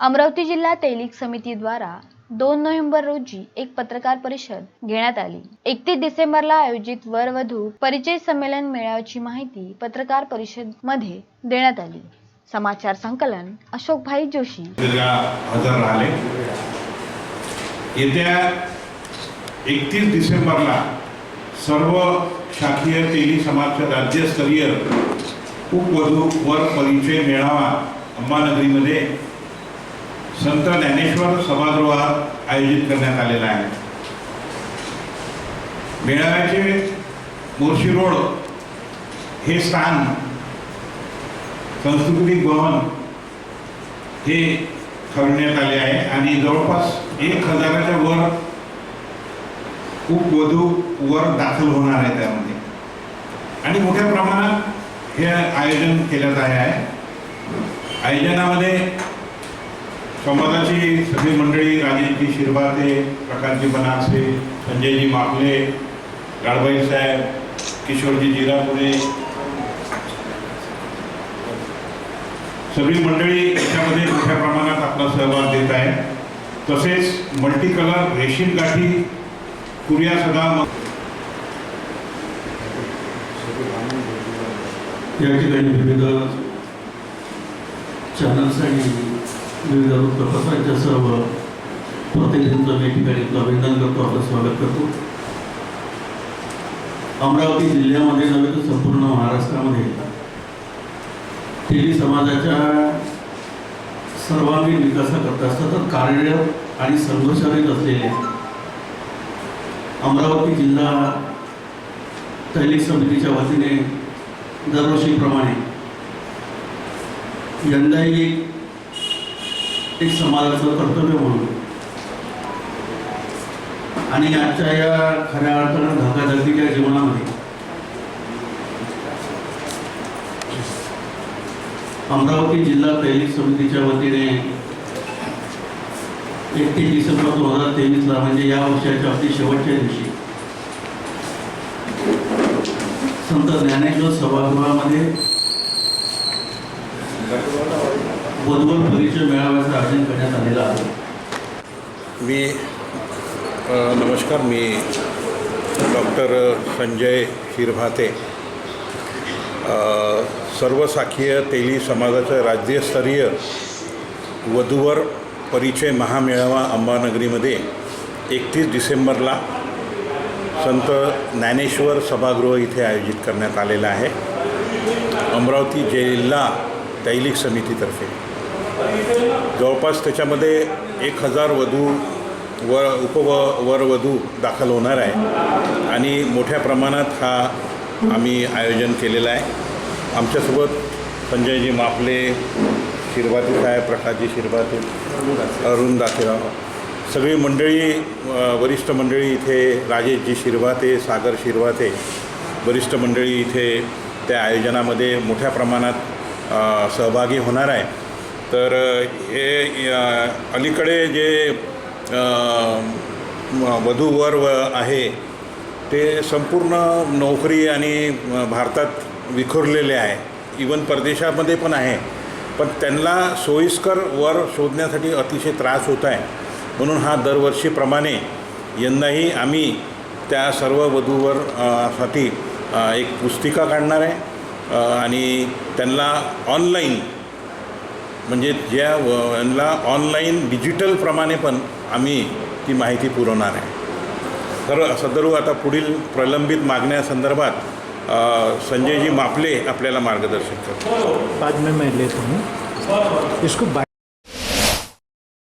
अमरावती जिल्हा तैलिक समितीद्वारा दोन नोव्हेंबर रोजी एक पत्रकार परिषद घेण्यात आली. एकतीस डिसेंबरला आयोजित वर वधू परिचय संमेलन मेळाव्याची माहिती पत्रकार परिषदमध्ये देण्यात आली. समाचार संकलन अशोक भाई जोशी हजर राहिले येत्या एकतीस डिसेंबरला सर्व शाखीय तेली समाजच्या राज्यस्तरीय उपवधू वर परिचय मेळावा अंबानगरीमध्ये संत ज्ञानेश्वर सभागृहात आयोजित करण्यात आलेला आहे. मेळाव्याचे मोर्शी रोड हे स्थान सांस्कृतिक भवन हे ठरवण्यात आले आहे आणि जवळपास एक हजाराच्या वर उपवधू वर दाखल होणार आहे त्यामध्ये. आणि मोठ्या प्रमाणात हे आयोजन केलं आहे. आयोजनामध्ये समाजाची सगळी मंडळी राजेशजी शिरभाते प्रकाशजी बनासे संजयजी मापले गाडबाई साहेब किशोरजी जिरापुरे सगळी मंडळी याच्यामध्ये मोठ्या प्रमाणात आपला सहभाग देत आहे तसेच मल्टी कलर रेशीम गाठी कुरिया सदा या ठिकाणी विविध चॅनल्स आणि विविध वृत्तपत्रांच्या सर्व प्रतिनिधींचं मी या ठिकाणी अभिनंदन करतो. आपलं स्वागत करतो. अमरावती जिल्ह्यामध्ये नव्हे तर संपूर्ण महाराष्ट्रामध्ये तेली समाजाच्या सर्वांगीण विकासाकरता सतत कार्यरत आणि संघर्षरहित असलेले अमरावती जिल्हा तैलिक समितीच्या वतीने दरवर्षीप्रमाणे यंदाही एक एक समाजाचं कर्तव्य म्हणून. आणि आजच्या या खऱ्या अर्थानं धकाधकीच्या जीवनामध्ये. अमरावती जिल्हा तैलिक समितीच्या वतीने एकतीस डिसेंबर दोन हजार तेवीसला म्हणजे या वर्षाच्या अगदी शेवटच्या दिवशी संत ज्ञानेश्वर सभागृहामध्ये वधूवर परिचय मेळाव्याचं आयोजन करण्यात आलेलं आहे. मी नमस्कार मी डॉक्टर संजय शिरभाते. सर्वसाखीय तेली समाजाचं राज्यस्तरीय वधूवर परिचय महामेळावा अंबानगरीमध्ये एकतीस डिसेंबरला संत ज्ञानेश्वर सभागृह इथे आयोजित करण्यात आलेला आहे. अमरावती जिल्हा तैलिक समितीतर्फे. जवळपास त्याच्यामध्ये एक हजार वधू व उपव वरवधू दाखल होणार आहे. आणि मोठ्या प्रमाणात हा आम्ही आयोजन केलेलं आहे. आमच्यासोबत संजयजी मापले शिरभाती साहेब प्रकाशजी शिरभाती अरुण दाखेराव सगळी मंडळी वरिष्ठ मंडळी इथे राजेशजी शिरभाते सागर शिरभाते वरिष्ठ मंडळी इथे त्या आयोजनामध्ये मोठ्या प्रमाणात सहभागी होणार आहे. तर हे अलीकडे जे वधूवर आहे ते संपूर्ण नोकरी आणि भारतात विखुरलेले आहे. इवन परदेशामध्ये पण आहे. पण त्यांना सोयीस्कर वर शोधण्यासाठी अतिशय त्रास होत आहे. म्हणून हा दरवर्षीप्रमाणे यंदाही आम्ही त्या सर्व वधूवर साठी एक पुस्तिका काढणार आहे. आणि त्यांना ऑनलाईन म्हणजे ज्या व- यांना ऑनलाईन डिजिटलप्रमाणे पण आम्ही ती माहिती पुरवणार आहे. तर सदरू आता पुढील प्रलंबित मागण्यासंदर्भात संजयजी मापले आपल्याला मार्गदर्शन करतात बाद में मैं लेता हूँ इसको